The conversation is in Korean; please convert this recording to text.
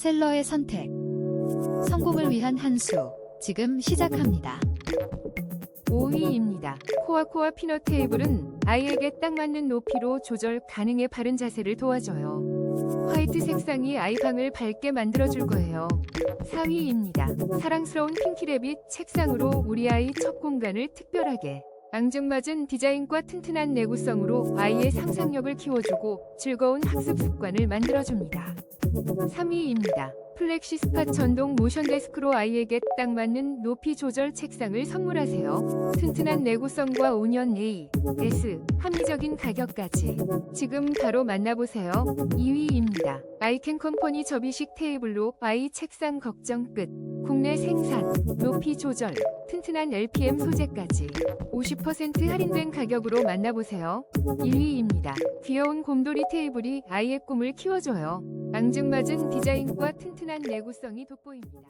셀러의 선택. 성공을 위한 한 수. 지금 시작합니다. 5위입니다. 코아코아 피넛 테이블은 아이에게 딱 맞는 높이로 조절 가능해 바른 자세를 도와줘요. 화이트 색상이 아이 방을 밝게 만들어줄 거예요. 4위입니다. 사랑스러운 핑키래빗 책상으로 우리 아이 첫 공간을 특별하게 앙증맞은 디자인과 튼튼한 내구성으로 아이의 상상력을 키워주고 즐거운 학습 습관을 만들어줍니다. 3위입니다. 플렉시 스팟 전동 모션 데스크로 아이에게 딱 맞는 높이 조절 책상을 선물하세요. 튼튼한 내구성과 5년 A, S, 합리적인 가격까지. 지금 바로 만나보세요. 2위입니다. 아이캔 컴퍼니 접이식 테이블로 아이 책상 걱정 끝. 국내 생산, 높이 조절, 튼튼한 LPM 소재까지 50% 할인된 가격으로 만나보세요. 1위입니다. 귀여운 곰돌이 테이블이 아이의 꿈을 키워줘요. 앙증맞은 디자인과 튼튼한 내구성이 돋보입니다.